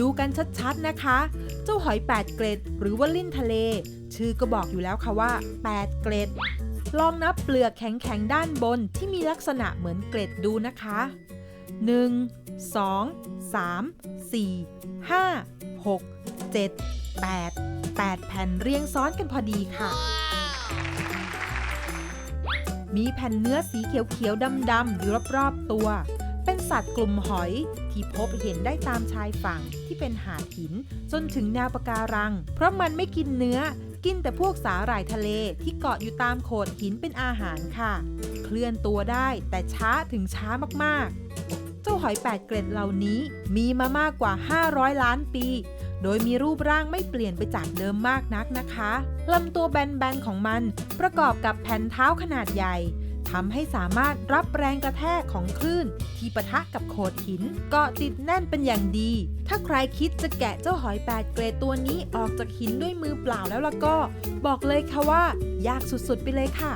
ดูกันชัดๆนะคะ เจ้าหอย 8 เกรดหรือว่าลิ้นทะเล ชื่อก็บอกอยู่แล้วค่ะว่า 8 เกรดลองนับเปลือกแข็งๆด้านบนที่มีลักษณะเหมือนเกรดดูนะคะ 1 2 3 4 5 6 7 8 8 แผ่นเรียงซ้อนกันพอดีค่ะ มีแผ่นเนื้อสีเขียวๆดำๆอยู่รอบๆตัว สัตว์กลุ่มหอย ที่พบเห็นได้ตามชายฝั่งที่เป็นหาดหิน จนถึงแนวปะการัง เพราะมันไม่กินเนื้อ กินแต่พวกสาหร่ายทะเลที่เกาะอยู่ตามโขดหินเป็นอาหารค่ะ เคลื่อนตัวได้แต่ช้าถึงช้ามากๆ เจ้าหอยแปดเกล็ดเหล่านี้มีมามากกว่า 500 ล้านปีโดยมีรูปร่างไม่เปลี่ยนไปจากเดิมมากนักนะคะ ลำตัวแบนๆของมันประกอบกับแผ่นเท้าขนาดใหญ่ ทำให้สามารถรับแรงกระแทกของคลื่น ที่ปะทะกับโขดหินเกาะติดแน่นเป็นอย่างดี ถ้าใครคิดจะแกะเจ้าหอยแปดเกรดตัวนี้ออกจากหินด้วยมือเปล่าแล้วล่ะก็ บอกเลยค่ะว่า ยากสุดๆไปเลยค่ะ